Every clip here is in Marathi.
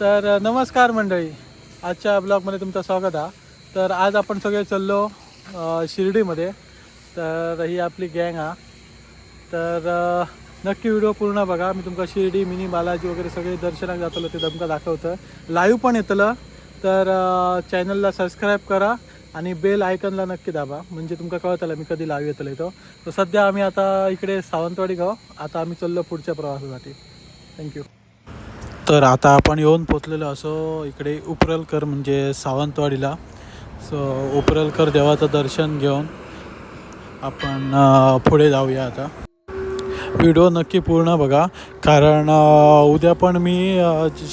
तर नमस्कार मंडळी. आजच्या ब्लॉगमध्ये तुमचं स्वागत आहे तर आज आपण सगळे चाललो शिर्डीमध्ये. तर ही आपली गँग हा. तर नक्की व्हिडिओ पूर्ण बघा. मी तुमका शिर्डी मिनी बालाजी वगैरे सगळे दर्शनाक जातलो ते तुमकां दाखवतं लाईव्ह पण येतलं. तर चॅनलला सबस्क्राईब करा आणि बेल आयकनला नक्की दाबा. म्हणजे तुमका कळतलं मी कधी लाईव्ह येतलं इथं तर सध्या आम्ही आता इकडे सावंतवाडी गाव. आता आम्ही चाललो पुढच्या प्रवासासाठी. थँक्यू तर आता आपण येऊन पोचलेलो असो इकडे उपरलकर म्हणजे सावंतवाडीला. सो उपरलकर देवाचं दर्शन घेऊन आपण पुढे जाऊया आता. व्हिडिओ नक्की पूर्ण बघा. कारण उद्या पण मी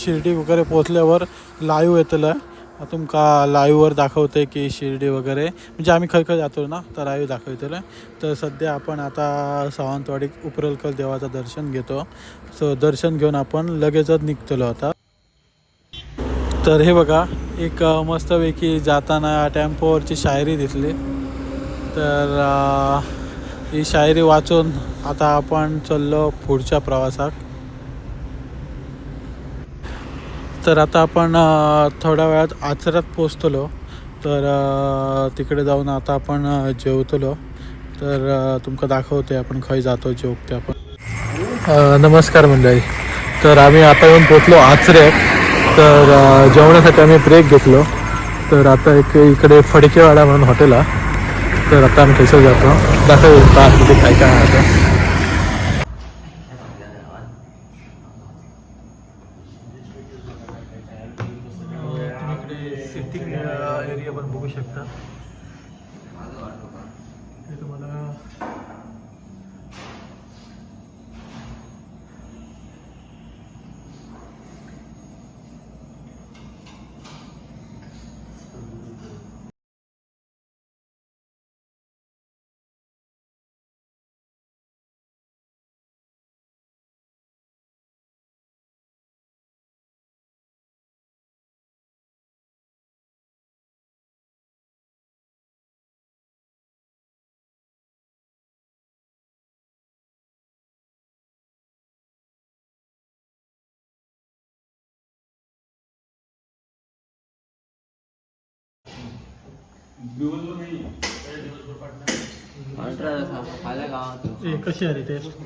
शिर्डी वगैरे पोचल्यावर लाईव्ह येतलं आहे तुमका लाईव्हवर दाखवते की शिर्डी वगैरे. म्हणजे आम्ही खय खय जातो ना तर लाईव्ह दाखवतलं. तर सध्या आपण आता सावंतवाडी उपरलकर देवाचं दर्शन घेतो. सो दर्शन घेऊन आपण लगेचच निघतलो आता. तर हे बघा एक मस्तपैकी जाताना टेम्पोवरची शायरी दिसली. तर ही शायरी वाचून आता आपण चाललो पुढच्या प्रवासात. तर आता आपण थोड्या वेळात आचऱ्यात पोचतलो तर तिकडे जाऊन आता आपण जेवतलो. तर तुमका दाखवते आपण खाय जातो जेवते आपण. नमस्कार मंडळी. तर आम्ही आता येऊन पोचलो आचऱ्यात. तर जेवणासाठी आम्ही ब्रेक घेतलो. तर आता एक इकडे फडकेवाडा म्हणून हॉटेल आहे. तर आता आम्ही तिथं जातो. दाखवतो काय काय आता. सिटिंग एरिया पण बघू शकता. हे तुम्हाला कशी आहे टेस्ट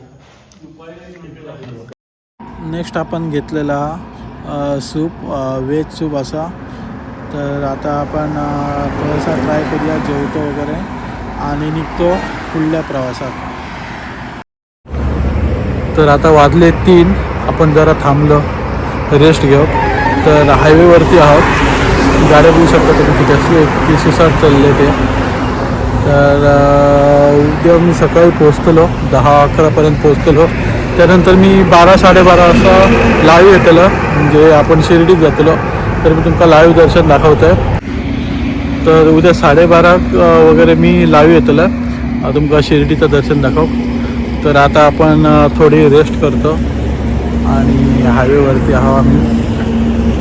नेक्स्ट आपण घेतलेला सूप व्हेज सूप असा. तर आता आपण थोडासा ट्राय करूया जेवतो वगैरे. आणि निघतो पुढल्या प्रवासात. तर आता वाजले तीन. आपण जरा थांबलो. रेस्ट घेऊ. तर हायवेवरती आहोत. गाड्या बघू शकता तुम्ही. किती असले किती चालले ते. तर उद्या मी सकाळी पोचतलो दहा अकरापर्यंत पोचतलो त्यानंतर मी बारा साडेबारा वाजता लाईव्ह येतलं. म्हणजे आपण शिर्डीत जातलो. तर मी तुमका लाईव्ह दर्शन दाखवतो आहे तर उद्या साडेबारा वगैरे मी लाईव्ह येतलं. तुमका शिर्डीचं दर्शन दाखव. तर आता आपण थोडी रेस्ट करतो. आणि हायवेवरती आहो आम्ही.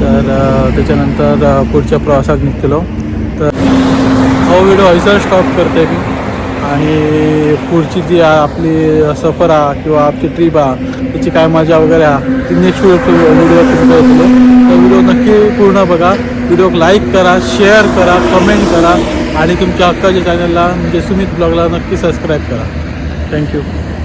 तर त्याच्यानंतर पुढच्या प्रवासात निघतलो. तर हो व्हिडिओ हयसर स्टॉप करते मी. आणि पुढची जी आपली सफर हा किंवा आपली ट्रिप हा त्याची काय मजा वगैरे हा ती नेक्स्ट व्हिडिओ तुमचा येतलो तर व्हिडिओ नक्की पूर्ण बघा. व्हिडिओ लाईक करा शेअर करा कमेंट करा. आणि तुमच्या हक्काच्या चॅनलला म्हणजे सुमित ब्लॉगला नक्की सबस्क्राईब करा. थँक्यू